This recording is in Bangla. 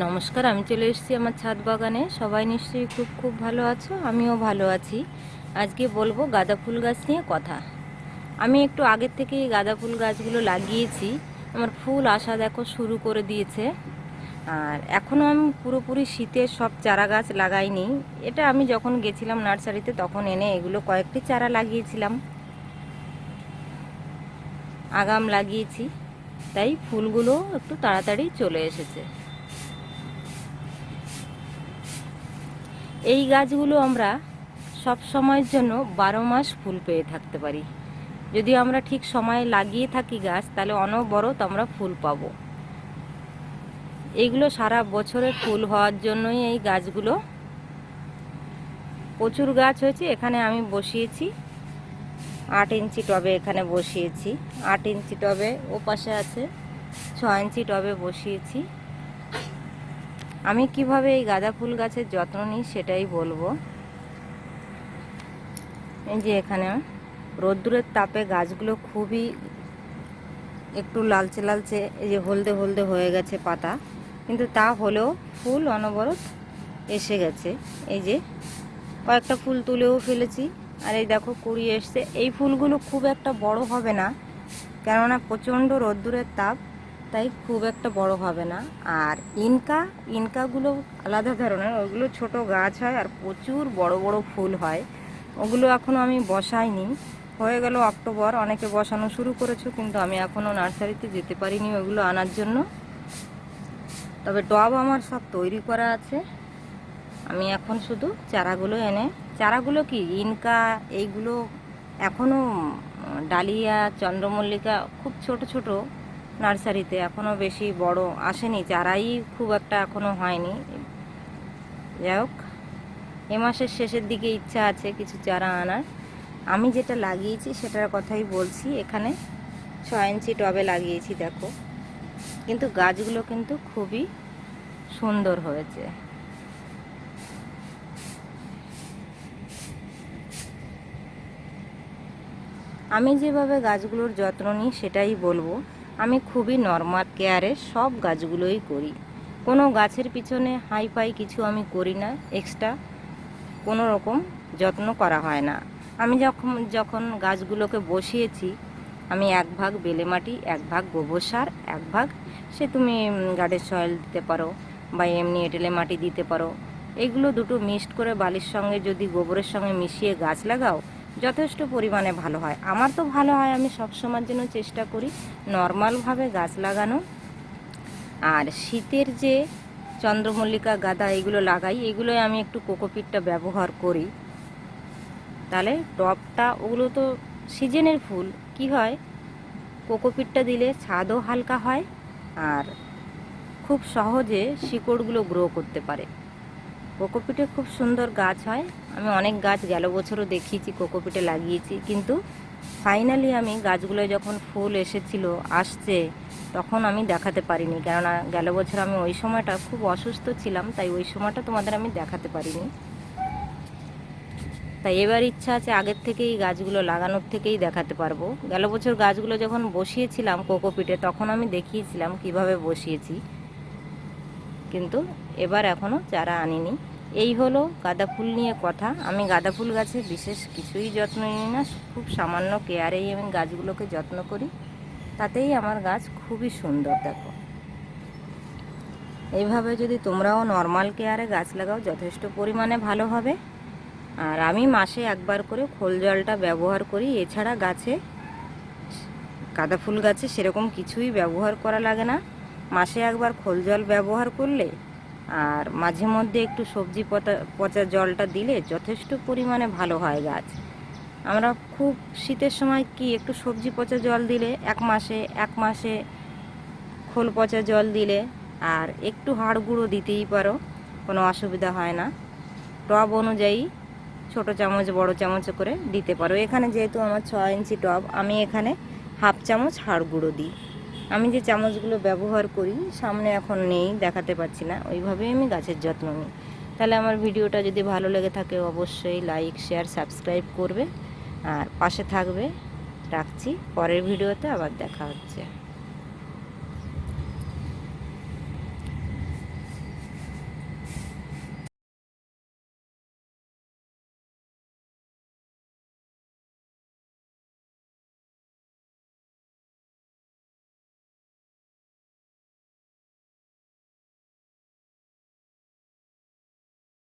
নমস্কার, আমি চলে এসেছি আমার ছাদ বাগানে। সবাই নিশ্চয়ই খুব খুব ভালো আছো, আমিও ভালো আছি। আজকে বলব গাঁদা ফুল গাছ নিয়ে কথা। আমি একটু আগের থেকেই গাঁদা ফুল গাছগুলো লাগিয়েছি। আমার ফুল আসা দেখো শুরু করে দিয়েছে। আর এখনও আমি পুরোপুরি শীতের সব চারা গাছ লাগাইনি। এটা আমি যখন গেছিলাম নার্সারিতে, তখন এনে এগুলো কয়েকটি চারা লাগিয়েছিলাম। আগাম লাগিয়েছি। তাই ফুলগুলো একটু তাড়াতাড়ি চলে এসেছে। এই গাছগুলো আমরা সব সময়ের জন্য বারো মাস ফুল পেয়ে থাকতে পারি। যদি আমরা ঠিক সময়ে লাগিয়ে থাকি গাছ, তাহলে অনবরত আমরা ফুল পাবো। এইগুলো সারা বছরে ফুল হওয়ার জন্যই এই গাছগুলো। প্রচুর গাছ হয়েছে, এখানে আমি বসিয়েছি। আট ইঞ্চি টবে এখানে বসিয়েছি। আট ইঞ্চি টবে ও পাশে আছে ছ ইঞ্চি টবে বসিয়েছি। আমি কীভাবে এই গাঁদা ফুল গাছের যত্ন নিই সেটাই বলব। এই যে এখানে রোদ্দুরের তাপে গাছগুলো খুবই একটু লালচে লালচে, এই যে হলদে হলদে হয়ে গেছে পাতা, কিন্তু তা হলেও ফুল অনবরত এসে গেছে। এই যে কয়েকটা ফুল তুলেও ফেলেছি, আর এই দেখো কুড়ি এসছে। এই ফুলগুলো খুব একটা বড় হবে না, কেননা প্রচণ্ড রোদ্দুরের তাপ। তাই খুব একটা বড় হবে না। আর ইনকা, ইনকাগুলো আলাদা ধরনের, ওগুলো ছোট গাছ হয় আর প্রচুর বড় বড় ফুল হয়। ওগুলো এখনও আমি বসাইনি। হয়ে গেল অক্টোবর, অনেকে বসানো শুরু করেছ, কিন্তু আমি এখনও নার্সারিতে যেতে পারিনি ওগুলো আনার জন্য। তবে টব আমার সব তৈরি করা আছে। আমি এখন শুধু চারাগুলো এনে, চারাগুলো কি ইনকা, এইগুলো এখনও ডালিয়া, চন্দ্রমল্লিকা খুব ছোট ছোট নার্সারিতে এখনও বেশি বড় আসেনি, চারাই খুব একটা এখনও হয়নি। যাই হোক, এ মাসের শেষের দিকে ইচ্ছা আছে কিছু চারা আনার। আমি যেটা লাগিয়েছি সেটার কথাই বলছি, এখানে ছ ইঞ্চি টবে লাগিয়েছি, দেখো। কিন্তু গাছগুলো কিন্তু খুবই সুন্দর হয়েছে। আমি যেভাবে গাছগুলোর যত্ন নিই সেটাই বলব। আমি খুবই নর্মাল কেয়ারে সব গাছগুলোই করি। কোনো গাছের পিছনে হাই ফাই কিছু আমি করি না এক্সট্রা কোনো রকম যত্ন করা হয় না। আমি যখন যখন গাছগুলোকে বসিয়েছি, আমি এক ভাগ বেলে মাটি, এক ভাগ গোবর সার, এক ভাগ সে তুমি গার্ডের সয়েল দিতে পারো বা এমনি এঁটেলে মাটি দিতে পারো। এগুলো দুটো মিক্সড করে বালির সঙ্গে যদি গোবরের সঙ্গে মিশিয়ে গাছ লাগাও যথেষ্ট পরিমাণে ভালো হয়। আমার তো ভালো হয়, আমি সবসময়ের জন্য চেষ্টা করি নর্মালভাবে গাছ লাগানো। আর শীতের যে চন্দ্রমল্লিকা, গাঁদা এগুলো লাগাই, এগুলোই আমি একটু কোকোপিটটা ব্যবহার করি। তাহলে টপটা, ওগুলো তো সিজনের ফুল। কি হয়? কোকোপিটটা দিলে ছাদও হালকা হয় আর খুব সহজে শিকড়গুলো গ্রো করতে পারে। কোকোপিটে খুব সুন্দর গাছ হয়। আমি অনেক গাছ গেল বছরও দেখিয়েছি, কোকোপিটে লাগিয়েছি। কিন্তু ফাইনালি আমি গাছগুলো যখন ফুল এসেছিল, আসছে, তখন আমি দেখাতে পারিনি। কেননা গেল বছর আমি ওই সময়টা খুব অসুস্থ ছিলাম, তাই ওই সময়টা তোমাদের আমি দেখাতে পারিনি। তাই এবার ইচ্ছা আছে আগের থেকেই গাছগুলো লাগানোর থেকেই দেখাতে পারব। গেল বছর গাছগুলো যখন বসিয়েছিলাম কোকোপিটে, তখন আমি দেখিয়েছিলাম কীভাবে বসিয়েছি। কিন্তু এবার এখনও চারা আনিনি। এই হলো গাঁদা ফুল নিয়ে কথা। আমি গাঁদা ফুল গাছে বিশেষ কিছুই যত্ন নিই না। খুব সামান্য কেয়ারেই আমি গাছগুলোকে যত্ন করি। তাতেই আমার গাছ খুবই সুন্দর, দেখো। এইভাবে যদি তোমরাও নর্মাল কেয়ারে গাছ লাগাও, যথেষ্ট পরিমাণে ভালো হবে। আর আমি মাসে একবার করে খোল জলটা ব্যবহার করি। এছাড়া গাছে, গাঁদা ফুল গাছে সেরকম কিছুই ব্যবহার করা লাগে না। মাসে একবার খোল জল ব্যবহার করলে আর মাঝে মধ্যে একটু সবজি পচা পচা জলটা দিলে যথেষ্ট পরিমাণে ভালো হয় গাছ। আমরা খুব শীতের সময় কি একটু সবজি পচা জল দিলে এক মাসে এক মাসে খোল পচা জল দিলে আর একটু হাড় গুঁড়ো দিতেই পারো, কোনো অসুবিধা হয় না। টব অনুযায়ী ছোট চামচ, বড় চামচ করে দিতে পারো। এখানে যেহেতু আমার ছ ইঞ্চি টব, আমি এখানে হাফ চামচ হাড় গুঁড়ো দিই। আমি যে চামচগুলো ব্যবহার করি, সামনে এখন নেই, দেখাতে পারছি না। ওইভাবেই আমি গাছের যত্ন নিই। তাহলে আমার ভিডিওটা যদি ভালো লেগে থাকে, অবশ্যই লাইক শেয়ার সাবস্ক্রাইব করবে। আর পাশে থাকবে। রাখছি। পরের ভিডিওতে আবার দেখা হচ্ছে।